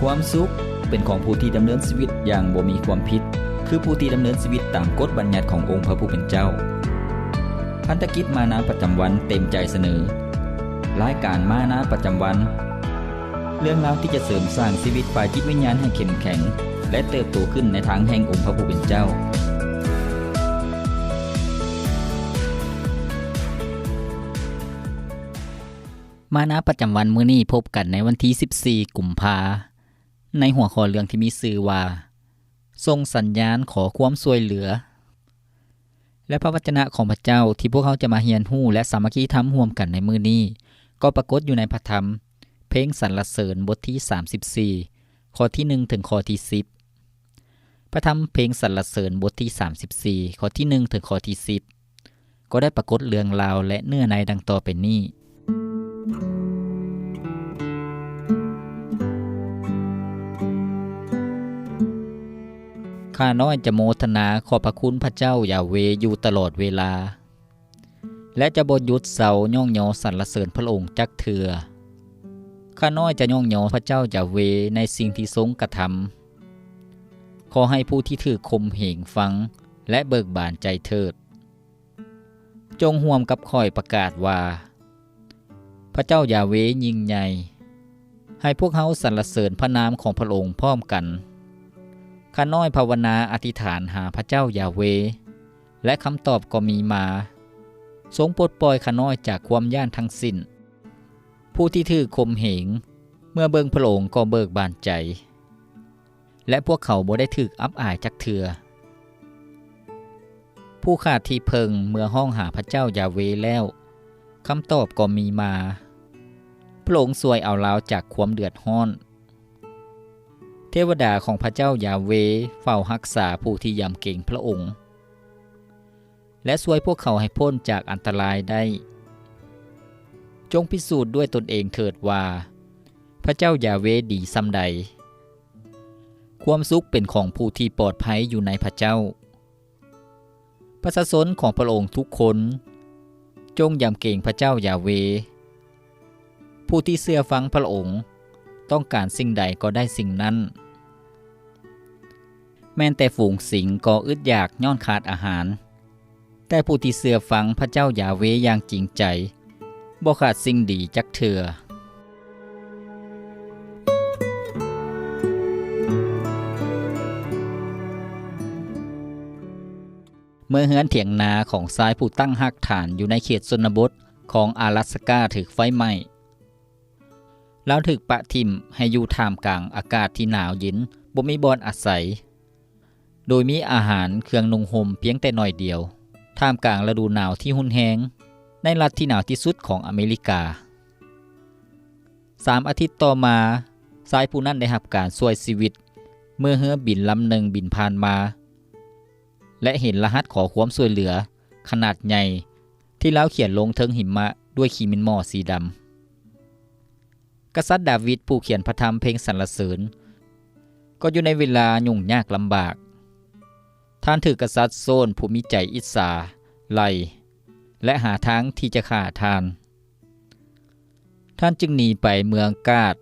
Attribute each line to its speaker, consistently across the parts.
Speaker 1: ความสุขเป็นของผู้ที่ดำเนินชีวิตอย่างบ่มีความผิด คือผู้ที่ดำเนินชีวิตตามกฎบัญญัติขององค์พระผู้เป็นเจ้า พันธกิจมานาประจำวันเต็มใจเสนอรายการมานาประจำวัน เรื่องราวที่จะเสริมสร้างชีวิตฝ่ายจิตวิญญาณให้เข้มแข็ง และเติบโตขึ้นในทางแห่งองค์พระผู้เป็นเจ้า
Speaker 2: มานะประจำวันมื้อนี้พบกันในวันที่ 14 กุมภา ในหัวข้อเรื่องที่มีชื่อว่าส่งสัญญาณขอความช่วยเหลือ และพระวจนะของพระเจ้าที่พวกเขาจะมาเรียนรู้และสามัคคีทำร่วมกันในมื้อนี้ ก็ปรากฏอยู่ในพระธรรม เพลงสรรเสริญบทที่ 34 ข้อที่ 1 ถึงข้อที่ 10 พระธรรมเพลงสรรเสริญบทที่ 34 ข้อที่ 1 ถึงข้อที่ 10 ก็ได้ปรากฏเรื่องราวและเนื้อในดังต่อไปนี้ ข้าน้อยจะโมทนาขอบพระคุณพระเจ้าอย่าเวอยู่ตลอดเวลา และจะบหยุดเสาย่องยอสรรเสริญพระองค์จักเถือข้าน้อยจะย่องยอพระเจ้าอย่าเวในสิ่งที่ทรงกระทำขอให้ผู้ที่ถือคมเหงฟัง และเบิกบานใจเถิด จงห่วมกับคอยประกาศว่า พระเจ้าอย่าเวยิ่งใหญ่ให้พวกเขาสรรเสริญพระนามของพระองค์พร้อมกัน ข้าน้อยภาวนาอธิษฐานหาพระเจ้ายาเว และคำตอบก็มีมา ทรงปลดปล่อยข้าน้อยจากความย่านทั้งสิ้น ผู้ที่ถือคมเหง เมื่อเบิงพระองค์ก็เบิกบานใจ และพวกเขาบ่ได้ถึกอับอายจักเถือ ผู้ขาดที่เพิงเมื่อห้องหาพระเจ้ายาเวแล้วคำตอบก็มีมา พระองค์สวยเอาลาวจากความเดือดร้อน เทวดาของพระเจ้ายาเวเฝ้ารักษาผู้ที่ยำเก่งพระองค์ และช่วยพวกเขาให้พ้นจากอันตรายได้ จงพิสูจน์ด้วยตนเองเถิดว่า พระเจ้ายาเวดีซำใด ความสุขเป็นของผู้ที่ปลอดภัยอยู่ในพระเจ้า ประชาชนของพระองค์ทุกคน จงยำเก่งพระเจ้ายาเว ผู้ที่เสื่อฟังพระองค์ต้องการสิ่งใดก็ได้สิ่งนั้น แม้นแต่ฝูงสิงก็อึดอยากย้อนขาดอาหาร แต่ผู้ที่เสือฟังพระเจ้ายาเวอย่างจริงใจบ่ขาดสิ่งดีจักเถือเมื่อเฮือนเถียงนาของซ้ายผู้ตั้งหักฐานอยู่ในเขตชนบทของอาลัสกาถึกไฟไหม้แล้วถึกปะทิมให้อยู่ท่ามกลางอากาศที่หนาวเย็นบ่มีบอนอาศัย โดยมีอาหารเครื่องนุงห่มเพียงแต่น้อยเดียว ท่ามกลางฤดูหนาวที่หุนแหงในรัฐที่หนาวที่สุดของอเมริกาสามอาทิตย์ต่อมาสายผู้นั้นได้รับการช่วยชีวิต เมื่อเฮือบินลำหนึ่งบินผ่านมา และเห็นรหัสขอความช่วยเหลือ ขนาดใหญ่ที่แล้วเขียนลงเทิงหิมะด้วยขีมินหมอสีดำ กษัตริย์ดาวิดผู้เขียนพระธรรมเพลงสรรเสริญ ก็อยู่ในเวลายุ่งยากลำบาก ท่านถือกษัตริย์โซนผู้มีใจอิสาไลและหาทางที่จะฆ่าท่าน ท่านจึงหนีไปเมืองกาด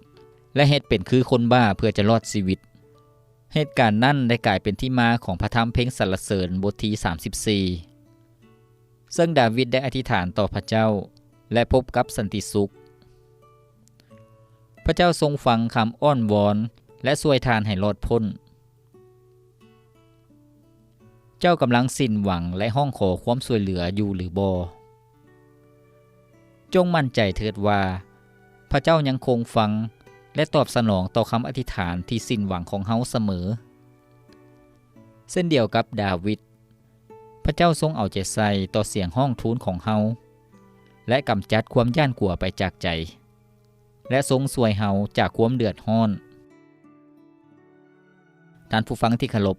Speaker 2: และเฮ็ดเป็นคือคนบ้าเพื่อจะรอดชีวิต เหตุการณ์นั้นได้กลายเป็นที่มาของพระธรรมเพลงสรรเสริญบทที่34 ซึ่งดาวิดได้อธิษฐานต่อพระเจ้า และพบกับสันติสุข พระเจ้าทรงฟังคำอ้อนวอนและช่วยทานให้รอดพ้น เจ้ากำลังสิ้นหวังและห้องขอความช่วยเหลืออยู่หรือบอจงมั่นใจเถิดว่า พระเจ้ายังคงฟังและตอบสนองต่อคำอธิษฐานที่สิ้นหวังของเฮาเสมอ เส้นเดียวกับดาวิดพระเจ้าทรงเอาใจใส่ต่อเสียงห้องทูลของเฮาและกำจัดความย่านกลัวไปจากใจ และทรงสวยเฮาจากความเดือดร้อน ท่านผู้ฟังที่เคารพ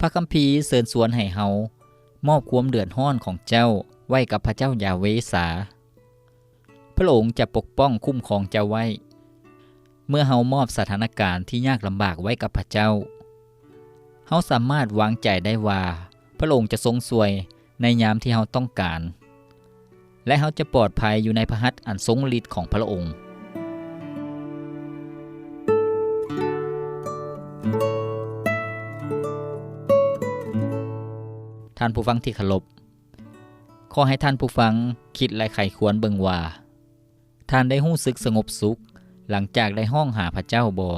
Speaker 2: พระคัมภีร์เชิญชวนให้เฮามอบความเดือดร้อนของเจ้าไว้กับพระเจ้ายาเวสา พระองค์จะปกป้องคุ้มครองเจ้าไว้ เมื่อเฮามอบสถานการณ์ที่ยากลำบากไว้กับพระเจ้า เฮาสามารถวางใจได้ว่า พระองค์จะทรงสวยในยามที่เฮาต้องการ และเฮาจะปลอดภัยอยู่ในพระหัตถ์อันทรงฤทธิ์ของพระองค์ ท่านผู้ฟังที่เคารพขอให้ท่านผู้ฟังคิดและไขควรเบิงว่า ท่านได้หู้สึกสงบสุข หลังจากได้ห้องหาพระเจ้าบอ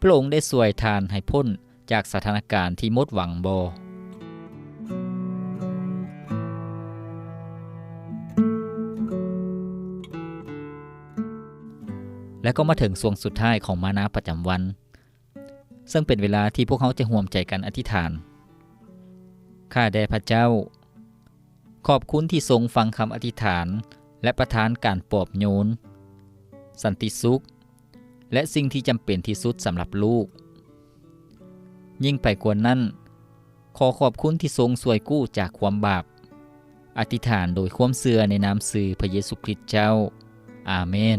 Speaker 2: พระองค์ได้สวยทานให้พ้นจากสถานการณ์ที่มดหวังบอและก็มาถึงส่วงสุดท้ายของมานาประจำวัน ซึ่งเป็นเวลาที่พวกเขาจะห่วมใจกันอธิษฐาน ข้าแด่พระเจ้า ขอบคุณที่ทรงฟังคำอธิษฐานและประทานการปลอบโยน สันติสุข และสิ่งที่จำเป็นที่สุดสำหรับลูก ยิ่งไปกว่านั้น ขอขอบคุณที่ทรงสวยกู้จากความบาป อธิษฐานโดยความเสื่อในนามสื่อพระเยซูคริสต์เจ้า อาเมน